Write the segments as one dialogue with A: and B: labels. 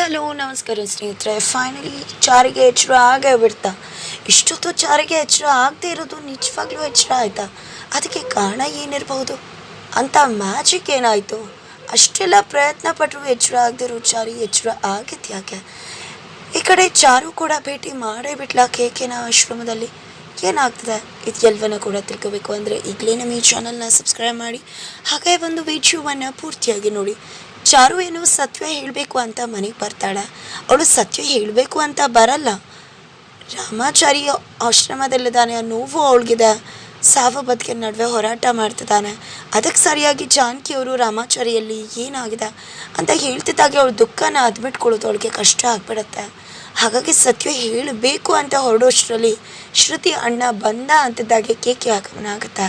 A: Hello ನಮಸ್ಕಾರ ಸ್ನೇಹಿತರೆ finally ಚಾರಿಗೆ ಎಚ್ಚರ ಆಗೇ ಬಿಡ್ತಾ. ಇಷ್ಟೊತ್ತು ಚಾರಿಗೆ ಎಚ್ಚರ ಆಗದೆ ಇರೋದು ನಿಜವಾಗ್ಲೂ ಎಚ್ಚರ ಆಯ್ತಾ? ಅದಕ್ಕೆ ಕಾರಣ ಏನಿರಬಹುದು? ಅಂತ ಮ್ಯಾಜಿಕ್ ಏನಾಯಿತು? ಅಷ್ಟೆಲ್ಲ ಪ್ರಯತ್ನ ಪಟ್ಟರು ಎಚ್ಚರ ಆಗದಿರೋ ಚಾರಿ ಎಚ್ಚರ ಆಗಿತ್ತು ಯಾಕೆ? ಈ ಕಡೆ ಚಾರು ಕೂಡ ಭೇಟಿ ಮಾಡೇ ಬಿಟ್ಲ ಕೇಕೆನ ಆಶ್ರಮದಲ್ಲಿ? ಏನಾಗ್ತದೆ? ಇದು ಎಲ್ಲವನ್ನ ಕೂಡ ತಿಳ್ಕೋಬೇಕು ಅಂದರೆ ಈಗಲೇ ನಮ್ಮ ಈ ಚಾನಲ್ನ ಸಬ್ಸ್ಕ್ರೈಬ್ ಮಾಡಿ. ಹಾಗೆ ಒಂದು ವಿಡಿಯೋವನ್ನು ಪೂರ್ತಿಯಾಗಿ ನೋಡಿ. ಚಾರು ಏನು ಸತ್ಯ ಹೇಳಬೇಕು ಅಂತ ಮನೆಗೆ ಬರ್ತಾಳೆ? ಅವಳು ಸತ್ಯ ಹೇಳಬೇಕು ಅಂತ ಬರಲ್ಲ. ರಾಮಾಚಾರಿ ಆಶ್ರಮದಲ್ಲಿದ್ದಾನೆ. ನೋವು ಅವಳಿಗಿದೆ. ಸಾವು ಬದುಕಿನ ನಡುವೆ ಹೋರಾಟ ಮಾಡ್ತಿದ್ದಾನೆ. ಅದಕ್ಕೆ ಸರಿಯಾಗಿ ಜಾನಕಿಯವರು ರಾಮಾಚಾರಿಯಲ್ಲಿ ಏನಾಗಿದೆ ಅಂತ ಹೇಳ್ತಿದ್ದಾಗೆ ಅವಳು ದುಃಖನ ಅದ್ಬಿಟ್ಕೊಳ್ಳೋದು ಅವಳಿಗೆ ಕಷ್ಟ ಆಗ್ಬಿಡುತ್ತೆ. ಹಾಗಾಗಿ ಸತ್ಯ ಹೇಳಬೇಕು ಅಂತ ಹೊರಡೋಷ್ಟರಲ್ಲಿ ಶ್ರುತಿ ಅಣ್ಣ ಬಂದ ಅಂತಿದ್ದಾಗೆ ಕೇಕೆ ಆಗಮನ ಆಗುತ್ತೆ.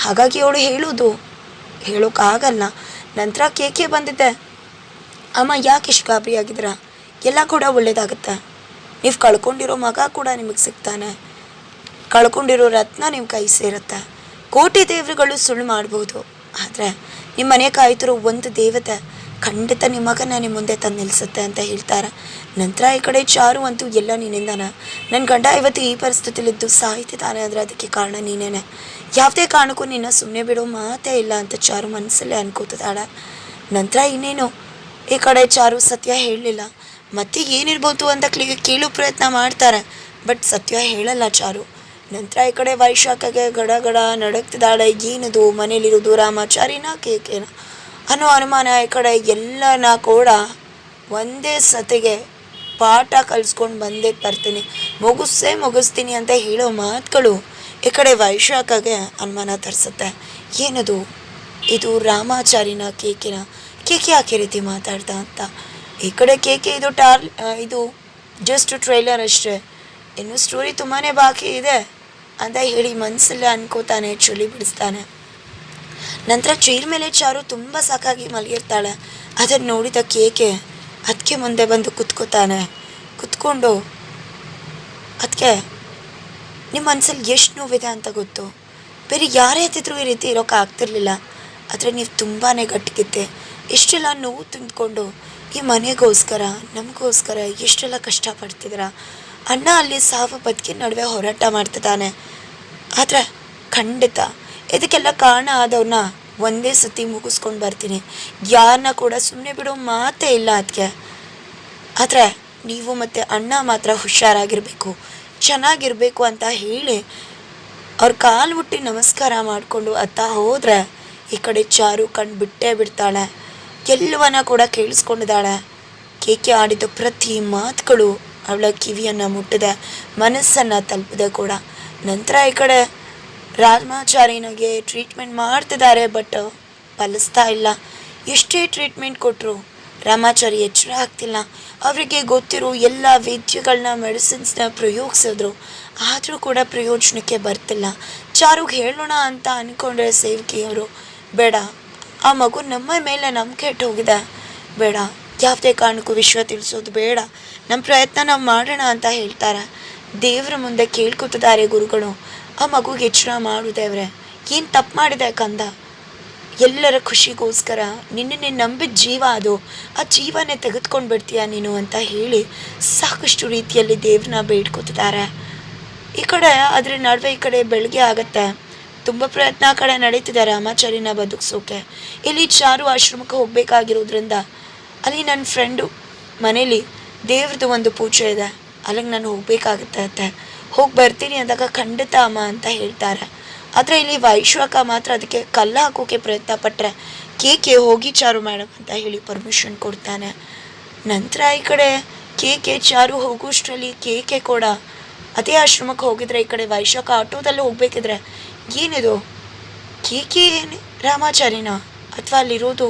A: ಹಾಗಾಗಿ ಅವಳು ಹೇಳೋದು. ಹೇಳೋಕ್ಕಾಗಲ್ಲ ನಂತರ ಕೇಕೆ ಬಂದಿದ್ದೆ ಅಮ್ಮ ಯಾಕೆ ಇಷ್ಟು ಗಾಬರಿ ಎಲ್ಲ ಕೂಡ ಒಳ್ಳೇದಾಗುತ್ತೆ? ನೀವು ಕಳ್ಕೊಂಡಿರೋ ಮಗ ಕೂಡ ನಿಮಗೆ ಸಿಗ್ತಾನೆ. ಕಳ್ಕೊಂಡಿರೋ ರತ್ನ ನಿಮ್ಮ ಕೈ ಸೇರುತ್ತೆ? ಕೋಟಿ ದೇವರುಗಳು ಸುಳ್ಳು ಮಾಡ್ಬೋದು. ಆದರೆ ನಿಮ್ಮ ಮನೆ ಕಾಯ್ತಿರೋ ಒಂದು ದೇವತೆ ಖಂಡಿತ ನಿಮ್ಮ ಮಗನ ನಿಮ್ಮ ಮುಂದೆ ತಂದು ನಿಲ್ಲಿಸುತ್ತೆ ಅಂತ ಹೇಳ್ತಾರೆ. ನಂತರ ಈ ಕಡೆ ಚಾರು ಅಂತೂ ಎಲ್ಲ ನಿನ್ನಿಂದಾನ. ನನ್ನ ಗಂಡ ಇವತ್ತು ಈ ಪರಿಸ್ಥಿತಿಲಿದ್ದು ಸಾಯ್ತಿದ್ದಾನೆ ಅಂದರೆ ಅದಕ್ಕೆ ಕಾರಣ ನೀನೇನೆ. ಯಾವುದೇ ಕಾರಣಕ್ಕೂ ನಿನ್ನ ಸುಮ್ಮನೆ ಬಿಡೋ ಮಾತೇ ಇಲ್ಲ ಅಂತ ಚಾರು ಮನಸ್ಸಲ್ಲೇ ಅನ್ಕೋತದಾಳೆ ನಂತರ ಇನ್ನೇನು? ಈ ಕಡೆ ಚಾರು ಸತ್ಯ ಹೇಳಲಿಲ್ಲ. ಮತ್ತೆ ಏನಿರ್ಬೋದು ಅಂತ ಕ್ಲಿ ಕೇಳೋ ಪ್ರಯತ್ನ ಮಾಡ್ತಾರೆ. ಬಟ್ ಸತ್ಯ ಹೇಳಲ್ಲ ಚಾರು. ನಂತರ ಈ ಕಡೆ ವೈಶಾಖಗೆ ಗಡ ಗಡ ನಡಕ್ತಿದ್ದಾಳೆ ಏನದು? ಮನೇಲಿರೋದು ರಾಮಾಚಾರಿನ ಕೇಕೇನ ಅನ್ನೋ ಅನುಮಾನ ಈ ಕಡೆ ಎಲ್ಲನ ಕೂಡ ಒಂದೇ ಸತಿಗೆ ಪಾಠ ಕಲಿಸ್ಕೊಂಡು ಬಂದೇ ಬರ್ತೀನಿ. ಮುಗಿಸೇ ಮುಗಿಸ್ತೀನಿ ಅಂತ ಹೇಳೋ ಮಾತುಗಳು ಈ ಕಡೆ ವೈಶಾಖಗೆ ಅನುಮಾನ ತರಿಸುತ್ತೆ. ಏನದು? ಇದು ರಾಮಾಚಾರಿನ ಕೇಕಿನ ಕೇಕೆ ಯಾಕೆ ರೀತಿ ಮಾತಾಡ್ತಾ ಅಂತ. ಈ ಕಡೆ ಕೇಕೆ, ಇದು ಟಾರ್ ಇದು ಜಸ್ಟ್ ಟ್ರೈಲರ್ ಅಷ್ಟೇ. ಇನ್ನು ಸ್ಟೋರಿ ತುಂಬಾ ಬಾಕಿ ಇದೆ. ಅಂತ ಹೇಳಿ ಮನಸ್ಸಲ್ಲೇ ಅನ್ಕೋತಾನೆ ಚಳಿ ಬಿಡಿಸ್ತಾನೆ. ನಂತರ ಚೇರ್ ಮೇಲೆ ಚಾರು ತುಂಬ ಸಾಕಾಗಿ ಮಲಗಿರ್ತಾಳೆ. ಅದನ್ನು ನೋಡಿದ ಕೇಕೆ ಅದಕ್ಕೆ ಮುಂದೆ ಬಂದು ಕುತ್ಕೋತಾನೆ. ಕುತ್ಕೊಂಡು ಅದಕ್ಕೆ ನಿಮ್ಮ ಮನಸ್ಸಲ್ಲಿ ಎಷ್ಟು ನೋವಿದೆ ಅಂತ ಗೊತ್ತು. ಬೇರೆ ಯಾರೇ ಹತ್ತಿದ್ರು ಈ ರೀತಿ ಇರೋಕೆ ಆಗ್ತಿರ್ಲಿಲ್ಲ. ಆದರೆ ನೀವು ತುಂಬಾ ಗಟ್ಟಿಗಿದ್ದೆ ಎಷ್ಟೆಲ್ಲ ನೋವು ತುಂಬಿಕೊಂಡು ಈ ಮನೆಗೋಸ್ಕರ, ನಮಗೋಸ್ಕರ ಎಷ್ಟೆಲ್ಲ ಕಷ್ಟಪಡ್ತಿದ್ದೀರ ಅಣ್ಣ ಅಲ್ಲಿ ಸಾವು ಬದುಕಿನ ನಡುವೆ ಹೋರಾಟ ಮಾಡ್ತಿದ್ದಾನೆ. ಆದರೆ ಖಂಡಿತ ಇದಕ್ಕೆಲ್ಲ ಕಾರಣ ಆದವ್ರನ್ನ ಒಂದೇ ಸತಿ ಮುಗಿಸ್ಕೊಂಡು ಬರ್ತೀನಿ. ಯಾರನ್ನ ಕೂಡ ಸುಮ್ಮನೆ ಬಿಡೋ ಮಾತೇ ಇಲ್ಲ ಅದಕ್ಕೆ ಆದರೆ ನೀವು ಮತ್ತು ಅಣ್ಣ ಮಾತ್ರ ಹುಷಾರಾಗಿರಬೇಕು, ಚೆನ್ನಾಗಿರಬೇಕು ಅಂತ ಹೇಳಿ ಅವ್ರ ಕಾಲು ಹುಟ್ಟಿ ನಮಸ್ಕಾರ ಮಾಡಿಕೊಂಡು ಅತ್ತ ಹೋದರೆ ಈ ಕಡೆ ಚಾರು ಕಣ್ಣು ಬಿಟ್ಟೇ ಬಿಡ್ತಾಳೆ. ಎಲ್ಲವನ್ನ ಕೂಡ ಕೇಳಿಸ್ಕೊಂಡಿದ್ದಾಳೆ. ಕೇಕೆ ಆಡಿದ ಪ್ರತಿ ಮಾತುಗಳು ಅವಳ ಕಿವಿಯನ್ನು ಮುಟ್ಟಿದೆ ಮನಸ್ಸನ್ನು ತಲುಪಿದೆ ಕೂಡ. ನಂತರ ಈ ಕಡೆ ರಾಮಾಚಾರಿನಿಗೆ ಟ್ರೀಟ್ಮೆಂಟ್ ಮಾಡ್ತಿದ್ದಾರೆ ಬಟ್ ಫಲಿಸ್ತಾ ಇಲ್ಲ. ಎಷ್ಟೇ ಟ್ರೀಟ್ಮೆಂಟ್ ಕೊಟ್ಟರು ರಾಮಾಚಾರಿ ಎಚ್ಚರ ಆಗ್ತಿಲ್ಲ. ಅವರಿಗೆ ಗೊತ್ತಿರೋ ಎಲ್ಲ ವೈದ್ಯಗಳನ್ನ ಮೆಡಿಸಿನ್ಸ್ನ ಪ್ರಯೋಗಿಸಿದ್ರು. ಆದರೂ ಕೂಡ ಪ್ರಯೋಜನಕ್ಕೆ ಬರ್ತಿಲ್ಲ. ಚಾರುಗೆ ಹೇಳೋಣ ಅಂತ ಅಂದ್ಕೊಂಡ್ರೆ ಸೇವಕಿಯವರು, ಬೇಡ. ಆ ಮಗು ನಮ್ಮ ಮೇಲೆ ನಂಬಿಕೆ ಇಟ್ಟು ಹೋಗಿದೆ. ಬೇಡ, ಯಾವುದೇ ಕಾರಣಕ್ಕೂ ವಿಶ್ವ ತಿಳಿಸೋದು ಬೇಡ. ನಮ್ಮ ಪ್ರಯತ್ನ ನಾವು ಮಾಡೋಣ ಅಂತ ಹೇಳ್ತಾರೆ. ದೇವರ ಮುಂದೆ ಕೇಳ್ಕೊತಿದ್ದಾರೆ ಗುರುಗಳು. ಆ ಮಗುಗೆ ಎಚ್ಚರ ಮಾಡು ದೇವ್ರೆ. ಏನು ತಪ್ಪು ಮಾಡಿದೆ ಕಂದ? ಎಲ್ಲರ ಖುಷಿಗೋಸ್ಕರ ನಿನ್ನನ್ನೇ ನಂಬಿದ ಜೀವ ಅದು. ಆ ಜೀವನೇ ತೆಗೆದುಕೊಂಡು ಬಿಡ್ತೀಯ ನೀನು ಅಂತ ಹೇಳಿ ಸಾಕಷ್ಟು ರೀತಿಯಲ್ಲಿ ದೇವ್ರನ್ನ ಬೇಡ್ಕೊತಿದ್ದಾರೆ ಈ ಕಡೆ ಅದ್ರ ನಡುವೆ ಈ ಕಡೆ ಬೆಳಗ್ಗೆ ಆಗತ್ತೆ. ತುಂಬ ಪ್ರಯತ್ನ ಆ ಕಡೆ ನಡೀತಿದೆ ರಾಮಾಚಾರಿನ ಬದುಕಿಸೋಕೆ. ಇಲ್ಲಿ ಚಾರು ಆಶ್ರಮಕ್ಕೆ ಹೋಗಬೇಕಾಗಿರೋದ್ರಿಂದ ಅಲ್ಲಿ ನನ್ನ ಫ್ರೆಂಡು ಮನೇಲಿ ದೇವ್ರದ್ದು ಒಂದು ಪೂಜೆ ಇದೆ. ಅಲ್ಲಿಗೆ ನಾನು ಹೋಗಬೇಕಾಗುತ್ತೆ ಹೋಗಿ ಬರ್ತೀನಿ ಅಂದಾಗ ಖಂಡಿತ ಅಮ್ಮ ಅಂತ ಹೇಳ್ತಾರೆ. ಆದರೆ ಇಲ್ಲಿ ವೈಶ್ವಕ ಮಾತ್ರ ಅದಕ್ಕೆ ಕಲ್ಲು ಹಾಕೋಕೆ ಪ್ರಯತ್ನ ಪಟ್ಟರೆ ಕೇಕೆ ಹೋಗಿ ಚಾರು ಮೇಡಮ್ ಅಂತ ಹೇಳಿ ಪರ್ಮಿಷನ್ ಕೊಡ್ತಾನೆ. ನಂತರ ಈ ಕಡೆ ಕೇಕೆ ಚಾರು ಹೋಗೋಷ್ಟರಲ್ಲಿ ಕೇಕೆ ಕೂಡ ಅದೇ ಆಶ್ರಮಕ್ಕೆ ಹೋಗಿದ್ರೆ ಈ ಕಡೆ ವೈಶಾಖ ಆಟೋದಲ್ಲಿ ಹೋಗ್ಬೇಕಿದ್ರೆ ಏನಿದು ಕೆ ಏನು ರಾಮಾಚಾರಿನ ಅಥವಾ ಅಲ್ಲಿರೋದು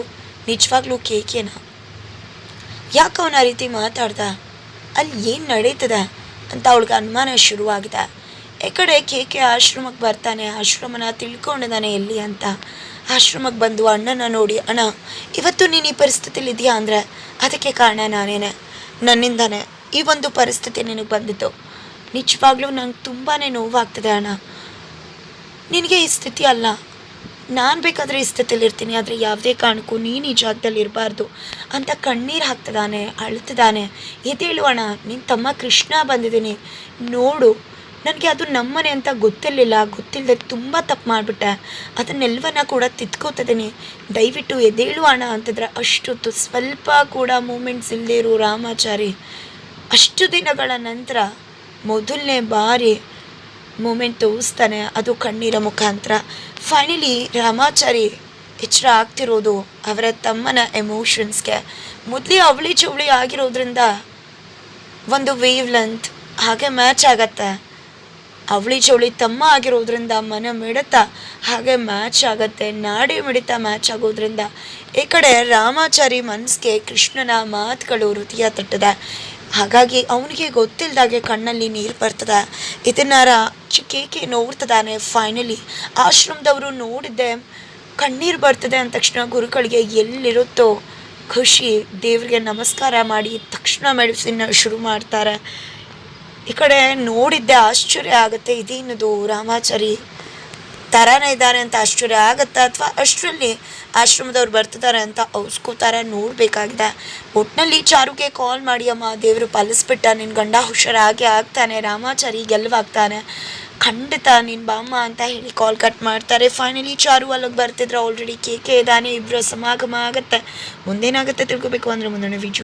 A: ನಿಜವಾಗ್ಲೂ ಕೇಕೆನ? ಯಾಕೆ ಅವನ ಆ ರೀತಿ ಮಾತಾಡ್ದ? ಅಲ್ಲಿ ಏನು ನಡೀತದೆ ಅಂತ ಅವಳಿಗೆ ಅನುಮಾನ ಶುರುವಾಗಿದೆ. ಈ ಕಡೆ ಕೇಕೆ ಆಶ್ರಮಕ್ಕೆ ಬರ್ತಾನೆ, ಆಶ್ರಮನ ತಿಳ್ಕೊಂಡಿದ್ದಾನೆ ಎಲ್ಲಿ ಅಂತ. ಆಶ್ರಮಕ್ಕೆ ಬಂದು ಅಣ್ಣನ ನೋಡಿ, ಅಣ್ಣ, ಇವತ್ತು ನೀನು ಈ ಪರಿಸ್ಥಿತಿಲಿ ಇದೆಯಾ ಅಂದರೆ? ಅದಕ್ಕೆ ಕಾರಣ ನಾನೇನೆ. ನನ್ನಿಂದಾನೆ ಈ ಒಂದು ಪರಿಸ್ಥಿತಿ ನಿನಗೆ ಬಂದಿತ್ತು ನಿಜವಾಗ್ಲೂ ನಂಗೆ ತುಂಬಾ ನೋವಾಗ್ತದೆ ಅಣ್ಣ. ನಿನಗೆ ಈ ಸ್ಥಿತಿ ಅಲ್ಲ. ನಾನು ಬೇಕಾದರೆ ಈ ಸ್ಥಿತಿಯಲ್ಲಿ ಇರ್ತೀನಿ, ಆದರೆ ಯಾವುದೇ ಕಾರಣಕ್ಕೂ ನೀನು ಈ ಜಾಗದಲ್ಲಿ ಇರಬಾರ್ದು ಅಂತ ಕಣ್ಣೀರು ಹಾಕ್ತಿದ್ದಾನೆ, ಅಳ್ತಿದ್ದಾನೆ. ಎದ್ದೇಳುವಣ ನಿನ್ನ ತಮ್ಮ ಕೃಷ್ಣ ಬಂದಿದ್ದೀನಿ. ನೋಡು, ನನಗೆ ಅದು ನಮ್ಮನೆ ಅಂತ ಗೊತ್ತಿರಲಿಲ್ಲ ಗೊತ್ತಿಲ್ಲದೆ ತುಂಬ ತಪ್ಪು ಮಾಡಿಬಿಟ್ಟೆ. ಅದನ್ನೆಲ್ವನ್ನ ಕೂಡ ತಿದ್ಕೋತಿದ್ದೀನಿ. ದಯವಿಟ್ಟು ಎದ್ದೇಳು ಅಣ್ಣ ಅಂತಿದ್ರೆ ಅಷ್ಟೊತ್ತು ಸ್ವಲ್ಪ ಕೂಡ ಮೂಮೆಂಟ್ಸ್ ಇಲ್ಲದೇ ಇರೋ ರಾಮಾಚಾರಿ. ಅಷ್ಟು ದಿನಗಳ ನಂತರ ಮೊದಲನೇ ಬಾರಿ ಮೂಮೆಂಟ್ ತೋರಿಸ್ತಾನೆ ಅದು ಕಣ್ಣೀರ ಮುಖಾಂತರ ಫೈನಲಿ ರಾಮಾಚಾರಿ ಎಚ್ಚರ ಆಗ್ತಿರೋದು ಅವರ ತಮ್ಮನ ಎಮೋಷನ್ಸ್ಗೆ ಮೊದಲೇ ಅವಳಿ ಚವಳಿ ಆಗಿರೋದ್ರಿಂದ ಒಂದು ವೇವ್ ಲೆಂತ್ ಹಾಗೆ ಮ್ಯಾಚ್ ಆಗತ್ತೆ ಅವಳಿ ಚವಳಿ ತಮ್ಮ ಆಗಿರೋದ್ರಿಂದ ಮನ ಮಿಡಿತ ಹಾಗೆ ಮ್ಯಾಚ್ ಆಗತ್ತೆ ನಾಡಿ ಮಿಡಿತ ಮ್ಯಾಚ್ ಆಗೋದ್ರಿಂದ ಈ ಕಡೆ ರಾಮಾಚಾರಿ ಮನಸ್ಸಿಗೆ ಕೃಷ್ಣನ ಮಾತುಗಳು ಹೃದಯ ತಟ್ಟದೆ ಹಾಗಾಗಿ ಅವನಿಗೆ ಗೊತ್ತಿಲ್ಲದಾಗೆ ಕಣ್ಣಲ್ಲಿ ನೀರು ಬರ್ತದೆ. ಇದನ್ನಾರ ಕೇಕೆ ನೋಡ್ತದಾನೆ ಫೈನಲಿ ಆಶ್ರಮದವರು ನೋಡಿದ್ದೆ ಕಣ್ಣೀರು ಬರ್ತದೆ ಅಂದ ತಕ್ಷಣ ಗುರುಗಳಿಗೆ ಎಲ್ಲಿರುತ್ತೋ ಖುಷಿ. ದೇವರಿಗೆ ನಮಸ್ಕಾರ ಮಾಡಿ ತಕ್ಷಣ ಮೆಡಿಸಿನ್ನ ಶುರು ಮಾಡ್ತಾರೆ. ಈ ಕಡೆ ನೋಡಿದ್ದೆ ಆಶ್ಚರ್ಯ ಆಗುತ್ತೆ, ಇದೇನದು ರಾಮಾಚಾರಿ? ಥರನೇ ಇದ್ದಾರೆ ಅಂತ ಆಶ್ಚರ್ಯ ಆಗುತ್ತೆ ಅಥವಾ ಅಷ್ಟರಲ್ಲಿ ಆಶ್ರಮದವ್ರು ಬರ್ತಿದ್ದಾರೆ ಅಂತ ಔಸ್ಕೋತಾರೆ ನೋಡಬೇಕಾಗಿದೆ. ಒಟ್ಟಿನಲ್ಲಿ ಚಾರುಗೆ ಕಾಲ್ ಮಾಡಿ, ಅಮ್ಮ, ದೇವರು ಪಾಲಿಸ್ಬಿಟ್ಟ ನಿನ್ನ ಗಂಡ ಹುಷಾರಾಗಿ ಆಗ್ತಾನೆ, ರಾಮಾಚಾರಿ ಗೆಲ್ವಾಗ್ತಾನೆ. ಖಂಡಿತ ನಿನ್ನ ಬಾಮ್ಮ ಅಂತ ಹೇಳಿ ಕಾಲ್ ಕಟ್ ಮಾಡ್ತಾರೆ. ಫೈನಲಿ ಚಾರು ಅಲ್ಲಿಗೆ ಬರ್ತಿದ್ರೆ. ಆಲ್ರೆಡಿ ಕೇಕೆ ಇದ್ದಾನೆ ಇಬ್ಬರು ಸಮಾಗಮ ಆಗುತ್ತೆ. ಮುಂದೇನಾಗುತ್ತೆ ತಿಳ್ಕೊಬೇಕು ಅಂದರೆ ಮುಂದಿನ ವಿಜು